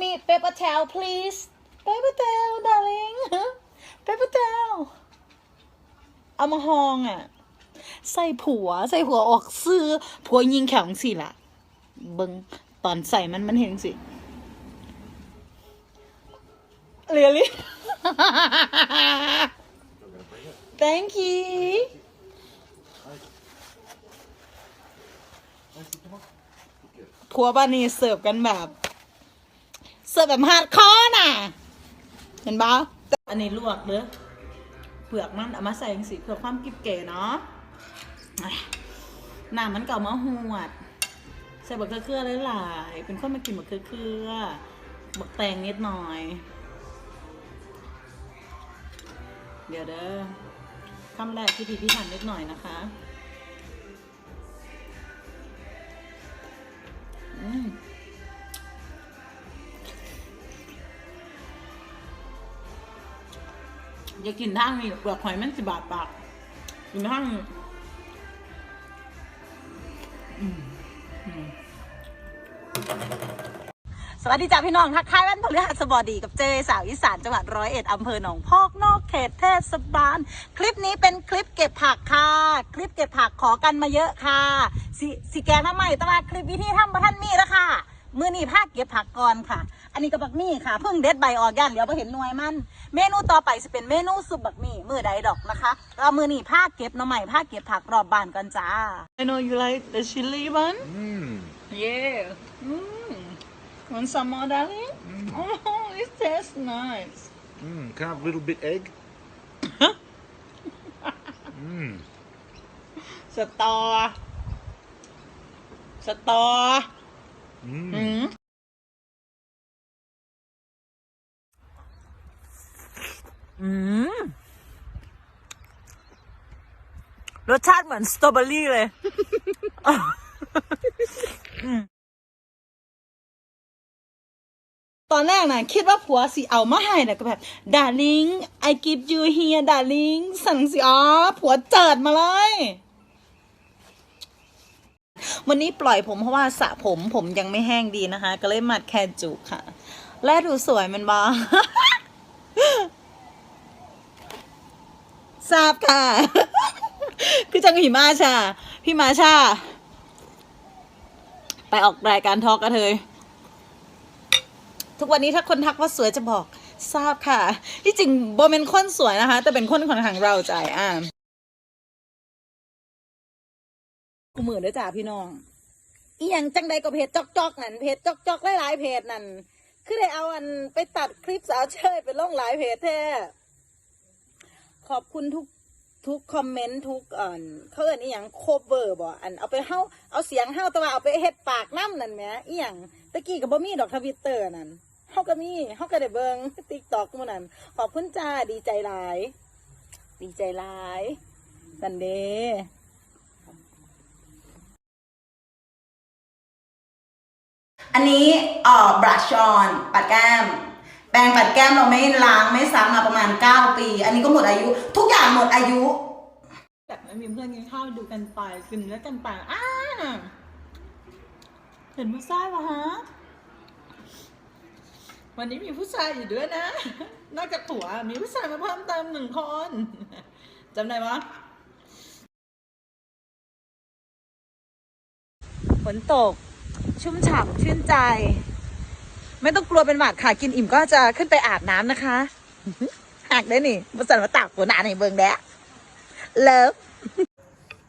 me paper towel please paper towel darling paper towel เอามาหองอะ ใส่ผัว ใส่ผัวออกซื้อ ผัวยิงแข็งสิล่ะเบิงตอนใส่มันมันเห็นสิ really thank you ผัวบ้านนี้เสิร์ฟกันแบบ เสิร์ฟแบบฮาร์ดคอร์น่ะ เห็นปะอันนี้ลวกเด้อเปลือกมันเอามาใส่จังสิเพื่อความกิบเก๋เนาะอะน้ำมันเก่ามาหวด ใส่บักเคือๆหลายๆเป็นคนมากินบักเคือๆบักแตงนิดหน่อย เดี๋ยวเด้อคำแรกที่พี่พี่ทันนิดหน่อยนะคะอืม อย่ากินทางนี้เปลือกหอยมันสิบาทปากกินทางสวัสดีจ้าพี่น้องทักทายวันพฤหัสบดีกับเจสาวอีสานจังหวัดร้อยเอ็ดอำเภอหนองพอกนอกเขตเทศบาล คลิปนี้เป็นคลิปเก็บผักค่ะ คลิปเก็บผักขอกันมาเยอะค่ะสิสิแกงทำไมตลาดคลิปวิธีทำมาท่านมีแล้วค่ะ มือนี่ภาคเก็บผักก่อนค่ะ อันนี้ก็บักมี่ค่ะเพิ่งเด็ดใบออกย่านเดี๋ยวไปเห็นหน่วยมัน เมนูต่อไปจะเป็นเมนูซุปบักมี่มือใดดอกนะคะเรามือนี่ภาคเก็บหน้ำใหม่ภาคเก็บผักรอบบ้านกันจ้า I know you like the chili one Mm. yeah mm. want some more darling oh it tastes nice Mm. Can I have a little bit egg? mm. สตอสตอ Mm. อืม อืมรสชาติเหมือนสตรอเบอรี่เลย ตอนแรกน่ะคิดว่าผัวสิเอามาให้แต่ก็แบบ darling I give you here darling สั่งสิอ๋อผัวเจิดมาเลย วันนี้ปล่อยผมเพราะว่าสระผมผมยังไม่แห้งดีนะคะ ก็เลยมัดแค่จุกค่ะ และดูสวยมันบอ ทราบค่ะ คือจังหิมาชา พี่มาชา ไปออกรายการทอกกระเทย ทุกวันนี้ถ้าคนทักว่าสวยจะบอกทราบค่ะ ที่จริงโบเป็นคนสวยนะคะ แต่เป็นคนค่อนข้างเราใจอะกูมือเด้อจ้าพี่น้องอีหยังจังใดก็เพจจอกจอกนั่นเพจจอกจอกหลายๆเพจนั่นคือได้เอาอันไปตัดคลิปสาวเชยไปลงหลายเพจแท้ ขอบคุณทุกทุกคอมเมนต์ทุกอันเขาเอิ้นอีหยังโคเวอร์บ่อันเอาไปเฮาเอาเสียงเฮาแต่ว่าเอาไปเฮ็ดปากน้ำนั่นแหมอีหยังตะกี้ก็บ่มีดอกทวิตเตอร์นั่นเฮาก็มีเฮาก็ได้เบิ่ง TikTok มื้อนั้นขอบคุณจ้าดีใจหลาย ดีใจหลายสันเดย์อันนี้เอ่อบรัชออนปัดแก้ม แปรงปัดแก้มเราไม่ล้างไม่ซักมาประมาณ 9 ปี อันนี้ก็หมดอายุ ทุกอย่างหมดอายุ แบบม่มีเพื่อนกินข้าวดูกันไปกินแล้วกันไปอ้าเห็นผู้ชายปะฮะวันนี้มีผู้ชายอยู่ด้วยนะ นอกจากผัวมีผู้ชายมาเพิ่มเติมหนึ่งคนจำได้ปะฝนตก ชุ่มฉ่ำชื่นใจ ไม่ต้องกลัวเป็นหวัดค่ะ กินอิ่มก็จะขึ้นไปอาบน้ำนะคะหักได้นี่มาสั่นมาตากหัวหนาในเบิงแดะเลิฟ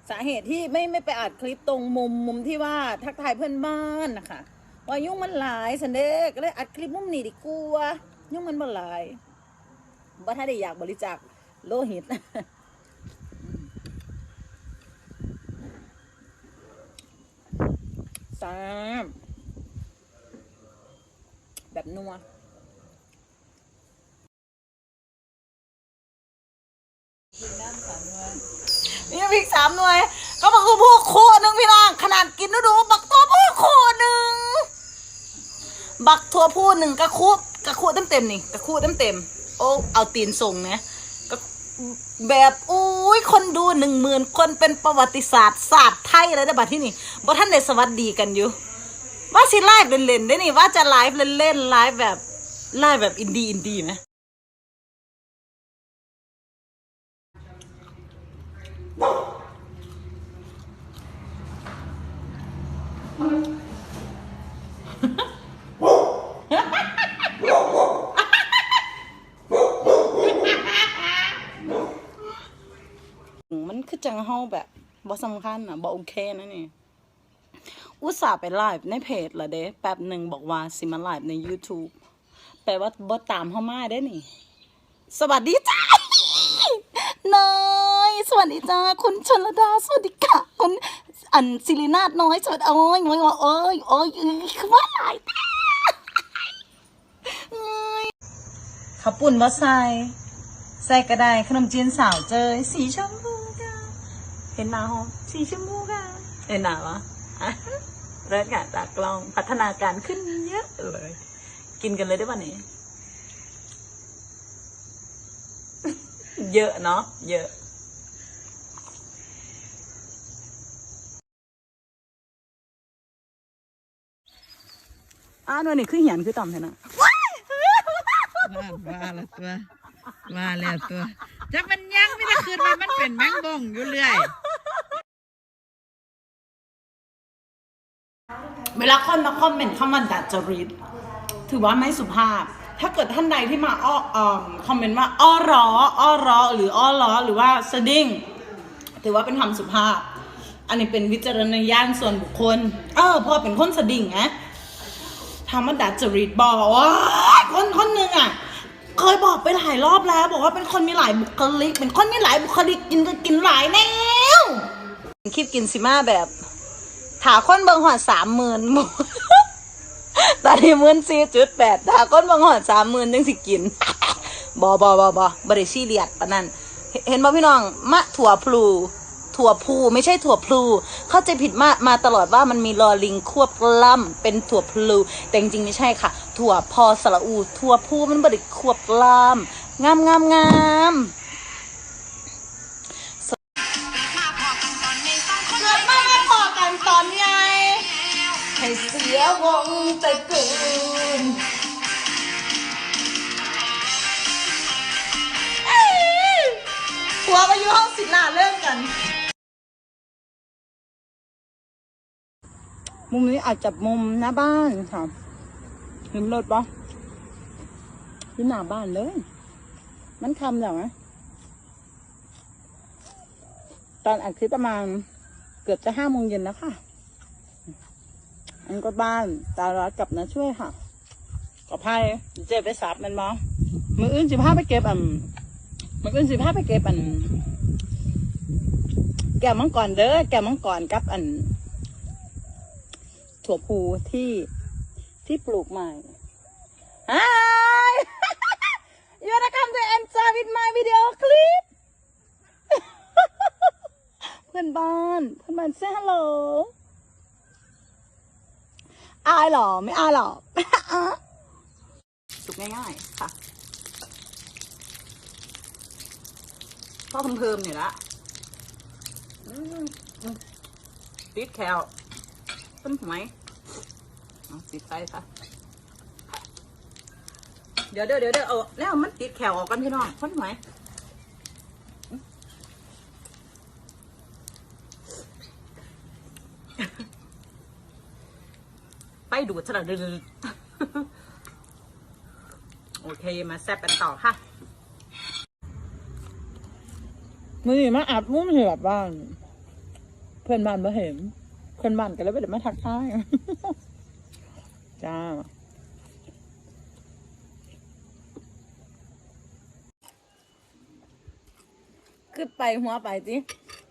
สาเหตุที่ไม่ไม่ไปอัดคลิปตรงมุมมุมที่ว่าทักทายเพื่อนบ้านนะคะว่ายุ่งมันหลายสันเดกก็เลยอัดคลิปมุมนี้ดีกว่ายุ่งมันบ่หลายว่าถ้าได้อยากบริจาคโลหิตสาม แบบนัวนี่พริกสามหน่วย ก็บอกคือพวกโคหนึ่งพี่น้องขนาดกินดูดูบักตัวพวกโคหนึ่งบักทัวพูดหนึ่งกระคุกระคุเต็มเต็มๆนี่กระคุเต็มเต็มๆโอ้เอาตีนส่งนะแบบอุ้ยคนดูหนึ่งหมื่นคนเป็นประวัติศาสตร์ศาสตร์ไทยเลยนะบัดที่นี่บ่ท่านได้สวัสดีกันอยู่ ว่าสิไลฟ์เล่นๆได้นี่ว่าจะไลฟ์เล่นๆไลฟ์แบบไลฟ์แบบอินดี้อินดี้ไหมมันคือจังเฮาแบบบ่สำคัญอะบ่โอเคนะนี่ อุตส่าห์ไปไลฟ์ในเพจละเด้แป๊บหนึ่งบอกว่าสิมาไลฟ์ใน YouTube แปลว่าบ่ตามเฮามาได้นี่ สวัสดีจ้าเนยสวัสดีจ้าคุณชลดา สวัสดีค่ะ คุณอันศิรินาถน้อย สวัสดีโอ้ยโอ้ยโอ้ยโอ้ยคือว่าหลายแต่เอ้ยข้าปุ่นบ่ใส่ใส่ก็ไดขนมจีนสาวเจยสีชมพูค่ะเห็นหนาหอมสีชมพูค่ะเห็นหนาวะอะ เริ่มการจากกล้องพัฒนาการขึ้นเยอะเลย กินกันเลยได้ป่ะเนี่ยเยอะเนาะเยอะอ้าวหนี่คือเหียนคือต่ำเท่นะว่าว่าละตัวว่าแล้วตัวจักมันยังไม่ได้คืนมามันเป็นแมงบงอยู่เรื่อย วลาคนมาคอมเมนต์คำว่าดัดจริตถือว่าไม่สุภาพ ถ้าเกิดท่านใดที่มาอ้ออมคอมเมนต์ว่าอ้อร้ออ้อร้อหรืออ้อล้อหรือว่าสดิ้งถือว่าเป็นคำสุภาพ อันนี้เป็นวิจารณญาณส่วนบุคคล เออพอเป็นคนสดิ้งนะทำมาดัดจริตบอกว่าคนคนหนึ่งอะเคยบอกไปหลายรอบแล้ว บอกว่าเป็นคนมีหลายบุคลิก เป็นคนมีหลายบุคลิกกินก็กินหลายแนวคลิปกินซิมาแบบ ถาคนเบิงหอดสามหมื่นมูตอนนี้มื่นสี่จุดแปดถาคนเบิงหอดสามหมื่นยังสิกินบอบอบอบอบริชีเลียดปะนั่นเห็นเห็นบ่พี่น้อง มะถั่วพลู ถั่วพูไม่ใช่ถั่วพลู เข้าใจผิดมามาตลอดว่ามันมีลอลิงควบล่ำเป็นถั่วพลู แต่จริงๆไม่ใช่ค่ะ ถั่วพอสระอู ถั่วพูมันบริควบล่ำงามงามงาม ให้เสียวงแต่เกินหัวมาอยู่ห้องศิลาเริ่มกัน มุมนี้อาจจะมุมหน้าบ้านค่ะเห็นรถปะที่หน้าบ้านเลย มันคำแล้วนะตอนอัดคลิปประมาณเกือบจะห้าโมงเย็นแล้วค่ะ อันก็บ้านตาลัดกับนะช่วยค่ะกับไพ่เจ็บไปสับมันมองมืออื่นสิบห้าไปเก็บอันมืออื่นสิบห้าไปเก็บอัน แก้วมังกรเด้อแก้วมังกรกับอัน ถั่วพูที่ที่ปลูกใหม่ฮ Hi you wanna come to enjoy with my video clip เพื่อนบ้านเพื่อนบ้านเซ่ฮัลโหล อายหรอ ไม่อายหรอสุกง่ายๆ ค่ะพ่อเพิ่มๆอยู่ละติดแคลต้นไหมเอาติดไฟค่ะ เดี๋ยวเดี๋ยวเดี๋ยวเอาแล้วมันติดแขวออกกันพี่น้องพ้นไหม ดูดสลัดดืดโอเคมาแซ่บกันต่อค่ะมือนี้มาอัดมุ้งเหือบบ้านเพื่อนบ้านมาเห็น เพื่อนบ้านกันแล้วไปเดี๋ยวมาทักทายจ้าคือไปหัวไปจิ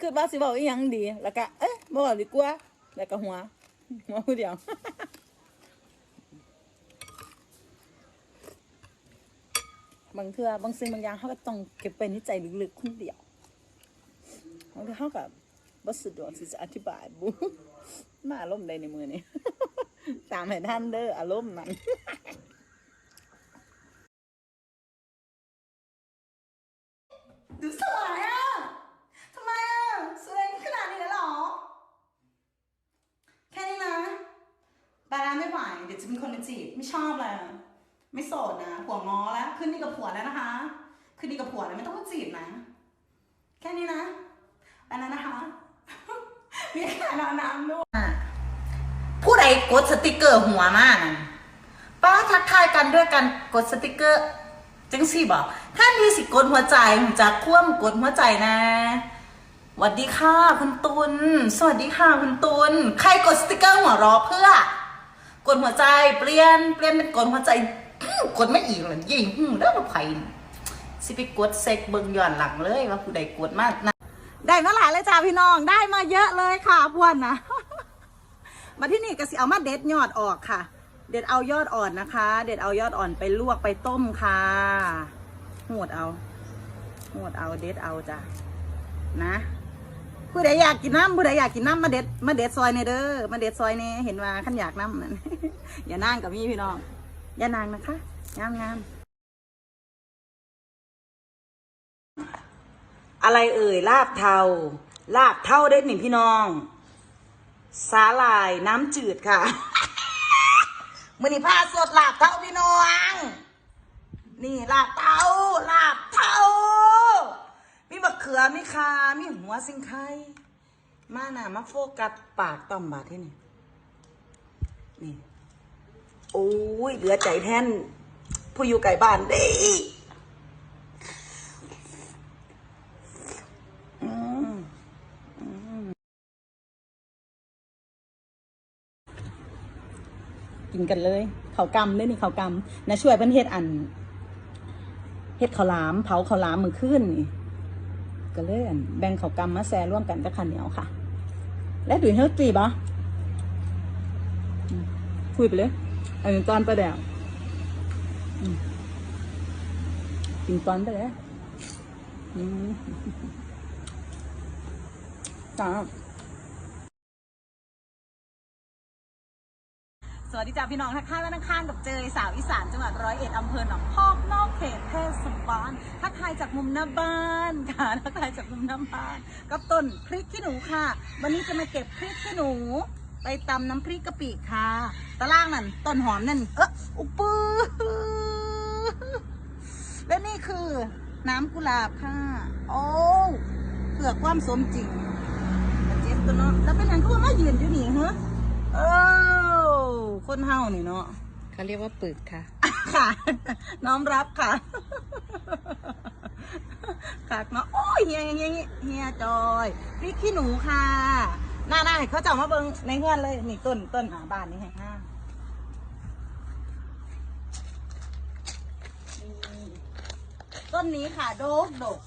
คือบ้าสิบอกอีหยังดี แล้วก็เอ๊ะบ่บอกดีกว่า แล้วก็หัว หัวผู้เดียว บางเทื่อบางสิ่งบางอย่างเขาก็ต้องเก็บไปในใจลึกๆคนเดียวบางทีเขากับบัสะดวกที่จะอธิบายบุมาอารมณ์ใดในมือนี้ตามให้ท่านเด้ออารมณ์นั้นดูสวยอะทำไมอะสวยขนาดนี้เลยหรอ แค่นี้นะไปละไม่ไหว เดี๋ยวจะเป็นคนมาจีบ ไม่ชอบเลย ไม่โสดนะผัวง้อแล้ว ขึ้นดีกับผัวแล้วนะคะ ขึ้นดีกับผัวแล้วไม่ต้องมาจีบนะ แค่นี้นะไปแล้วนะคะ มีขายน้ำด้วยผู้ใดกดสติกเกอร์หัวมากป้าทักทายกันด้วยกันกดสติกเกอร์จังสิบอกท่านดีสิกดหัวใจผมจะคว่ำกดหัวใจนะสวัสดีค่ะคุณตุลสวัสดีค่ะคุณตุลใครกดสติกเกอร์หัวรอเพื่อ กดหัวใจเปลี่ยนเปลี่ยนเป็นกดหัวใจ อื้อกดไม่อีกเลยยิงหืมแล้วมาไผ่สิไปกดเซ็กเบิงย้อนหลังเลยว่าผู้ใดกดมากนะได้มาหลายเลยจ้าพี่น้องได้มาเยอะเลยค่ะพวนนะมาที่นี่ก็สิเอามาเด็ดยอดออกค่ะ เด็ดเอายอดอ่อนนะคะ เด็ดเอายอดอ่อนไปลวกไปต้มค่ะหวดเอาหวดเอาเด็ดเอาจ้ะนะผู้ใดอยากกินน้ำผู้ใดอยากกินน้ำมาเด็ดมาเด็ดซอยในเด้อมาเด็ดซอยในเห็นว่าขันอยากน้ำนั่นอย่านั่งกับมี่พี่น้องอย่านางนะคะ งามงามอะไรเอ่ยลาบเทา ลาบเท่าได้หนึ่งพี่น้อง สาลายน้ำจืดค่ะมือนี่ผ้าสดลาบเท่าพี่น้อง นี่ลาบเท่าลาบเท่ามีมะเขือมีคามีหัวสิงไข่มาหน่ะมาโฟกัสปากต่อมบาดที่นี่นี่โอ้ยเหลือใจแทน ผู้อยู่ไก่บ้านเด้กินกันเลยเขากำด้วยนี่เขากำนะช่วยเพิ่นเฮ็ดอันเฮ็ดข้าวหลาม เผาข้าวหลามมือขึ้นนี่ก็เลยอันแบ่งข้าวกำมาแซ่ร่วมกันกับข้าวเหนียวค่ะ และดุยเฮ็ดจีบอะคุยไปเลยอันนี้ตอนประแดวอืม กินตอนไปเลยอืมจ้าสวัสดีจ้าพี่น้องทักทายวันอังคารกับเจยสาวอีสานจังหวัดร้อยเอ็ดอำเภอหนองพอกนอกเขตเทศบาลทักทายจากมุมหน้าบ้านค่ะทักทายจากมุมหน้าบ้านกับต้นพริกขี้หนูค่ะ วันนี้จะมาเก็บพริกขี้หนู ไปตำน้ำพริกกะปิค่ะตะล่างนั่นต้นหอมนั่นเอออุปื้อ และนี่คือน้ำกุหลาบค่ะ โอ้เพื่อความสมจริงเจ็บตัวเนาะแล้วเป็นหยังก็มายืนอยู่นี่เหรอเออคนเฮานี่เนาะเขาเรียกว่าปึกค่ะ ค่ะ น้อมรับค่ะค่ะเนาะโอ้ยเฮียเฮียเฮียเฮียจอยพริกขี้หนูค่ะ หน้าหน้าเขาจะเอามาเบิ่งในเฮือนเลยนี่ต้นต้นหาบ้านนี่แห่งห้างนี่ ต้นนี้ค่ะโดกดก